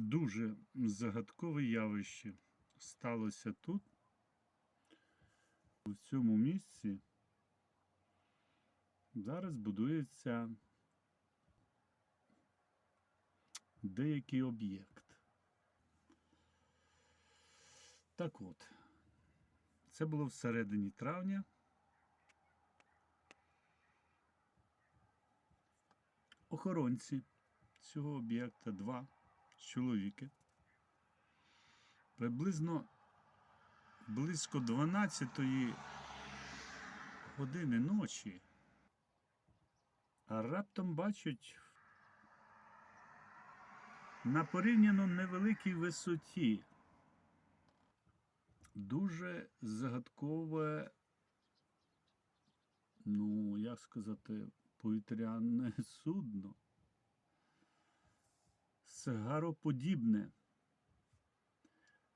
дуже загадкове явище сталося тут, у цьому місці. Зараз будується деякий об'єкт. Так от, це було всередині травня. Охоронці цього об'єкта два чоловіки. Приблизно близько 12 години ночі. А раптом бачать на порівняно невеликій висоті дуже загадкове, ну, як сказати, повітряне судно. Сигароподібне.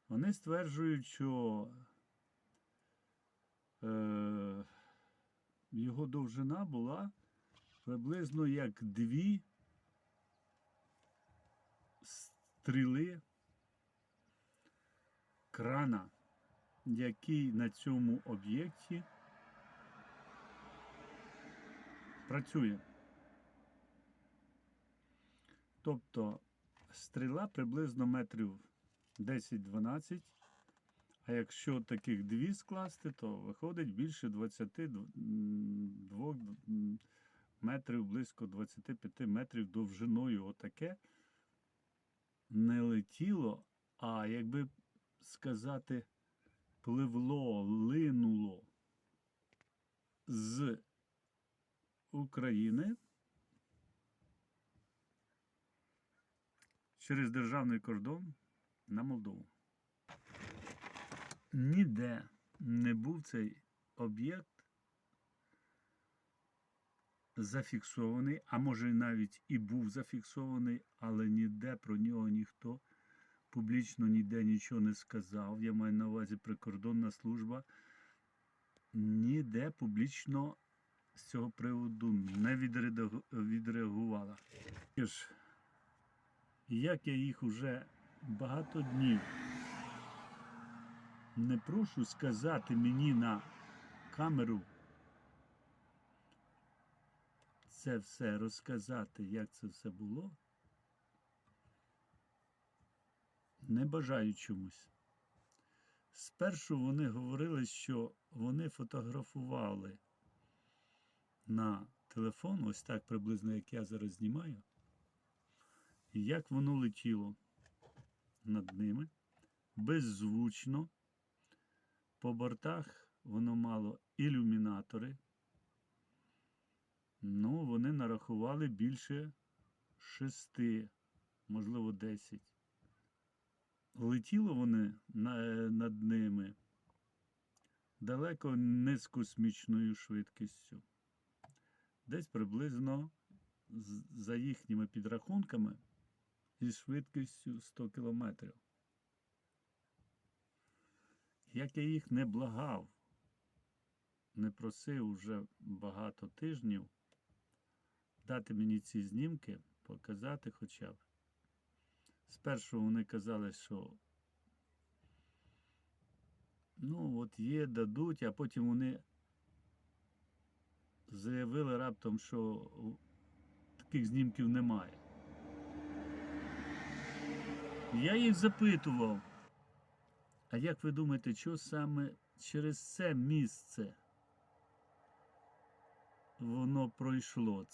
Вони стверджують, що е, його довжина була приблизно як дві стріли крана, який на цьому об'єкті працює. Тобто стріла приблизно метрів 10-12, а якщо таких дві скласти, то виходить більше 22 метрів, близько 25 метрів довжиною. Отаке не летіло, а якби сказати, пливло, линуло з України через державний кордон на Молдову. Ніде не був цей об'єкт зафіксований, а може навіть і був зафіксований, але ніде про нього ніхто публічно ніде нічого не сказав. Я маю на увазі прикордонна служба. Ніде публічно з цього приводу не відреагу- відреагувала. І як я їх уже багато днів не прошу сказати мені на камеру це все розказати, як це все було, не бажаю чомусь. Спершу вони говорили, що вони фотографували на телефон, ось так приблизно, як я зараз знімаю, як воно летіло над ними, беззвучно. По бортах воно мало ілюмінатори. Ну, вони нарахували більше шести, можливо, десять. Летіло вони над ними далеко не з космічною швидкістю. Десь приблизно за їхніми підрахунками зі швидкістю 100 кілометрів. Як я їх не благав, не просив уже багато тижнів дати мені ці знімки, показати хоча б. Спершу вони казали, що ну, от є, дадуть, а потім вони заявили раптом, що таких знімків немає. Я їх запитував. А як ви думаєте, що саме через це місце воно пройшло?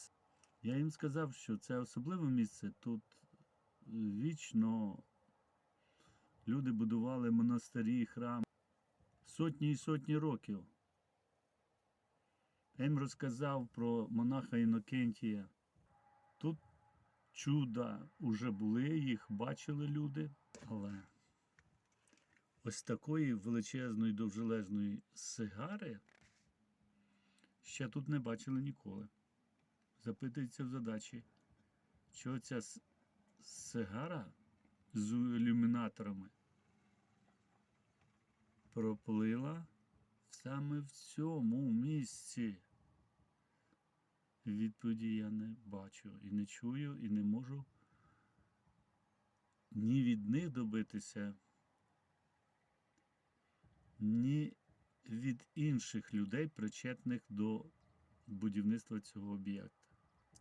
Я їм сказав, що це особливе місце. Тут вічно люди будували монастирі, храми сотні і сотні років. Я їм розказав про монаха Інокентія. Чуда вже були, їх бачили люди, але ось такої величезної довжелезної сигари ще тут не бачили ніколи. Запитується в задачі, що ця сигара з ілюмінаторами проплила саме в цьому місці. Відповіді я не бачу і не чую, і не можу ні від них добитися, ні від інших людей, причетних до будівництва цього об'єкта.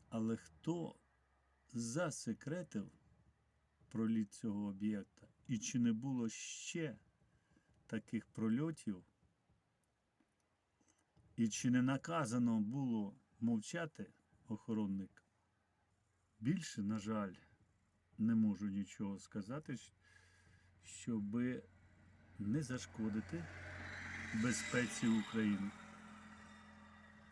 Але хто засекретив проліт цього об'єкта? І чи не було ще таких прольотів? І чи не наказано було мовчати охоронник? Більше, на жаль, не можу нічого сказати, щоб не зашкодити безпеці України.